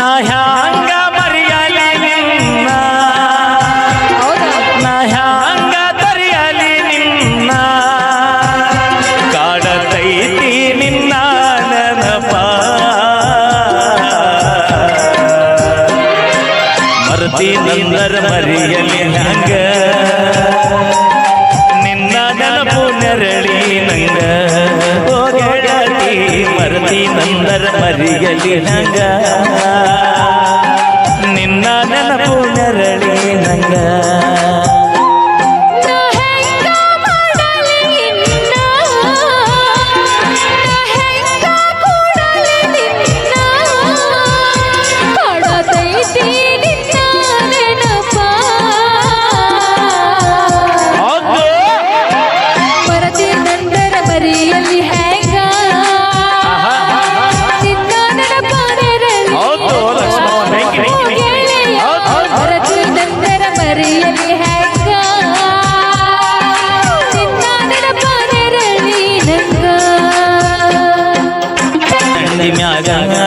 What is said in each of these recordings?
ನಾ ಹ್ಯಾಂಗ ಮರೆಯಲಿ ನಿನ್ನ? ನಾ ಹ್ಯಾಂಗ ತರೆಯಲಿ ನಿನ್ನ? ಕಾಡತೈತಿ ನಿನ್ನ ನೆನಪ. ಮರತಿ ನಂದರ ಮರೆಯಲಿ ಹಂಗ ನಂದರ ನಂಗ. ನಿನ್ನ ನೆನಪು ನೆರಳಿ ನಂಗ. জানা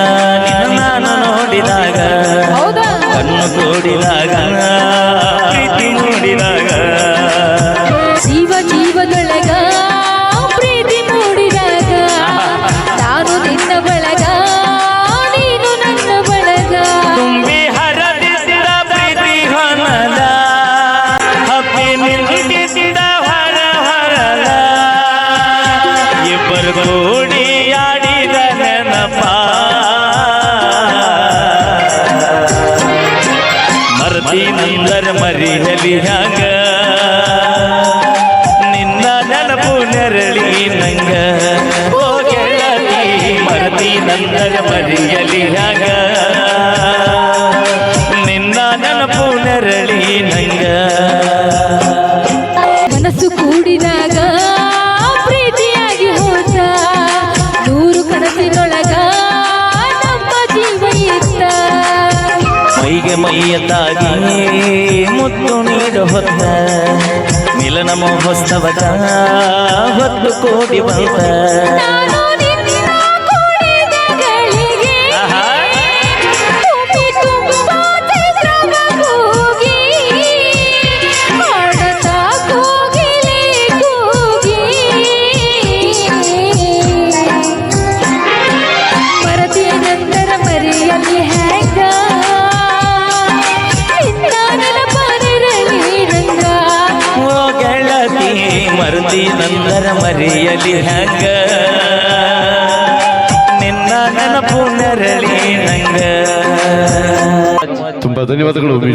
ನಂದರ ಮರಿಯಲಿ ಹಂಗ ನಿನ್ನ ನೆನಪು ನೆರಳಿ ನಂಗ. ಓ ಗೆಳತಿ, ಮರತಿ ನಂದರ ಮರಿಯಲಿ ಹಂಗ ನಿನ್ನ ನೆನಪು ನೆರಳಿ ನಂಗ. ಮನಸ್ಸು ಕೂಡಿದಾಗ ಪ್ರೀತಿಯಾಗಿ ಹೋದ ನೂರು ಕನಸಿನೊಳಗ ಮೈಗೆ ಮೈಯ ತಾಗಿ ಮುತ್ತು ನೀಡು ಹೊತ್ತ. ಮಿಲನ ಮಹೋತ್ಸವದ ಹೊತ್ತು ಕೋಟಿ ಬಂತ. ಮರುತಿ ನಂದರ ಮರೆಯಲಿ ಹಂಗ ನಿನ್ನ ನೆನಪು ನೆರಳಿ ನಂಗ? ತುಂಬಾ ಧನ್ಯವಾದಗಳು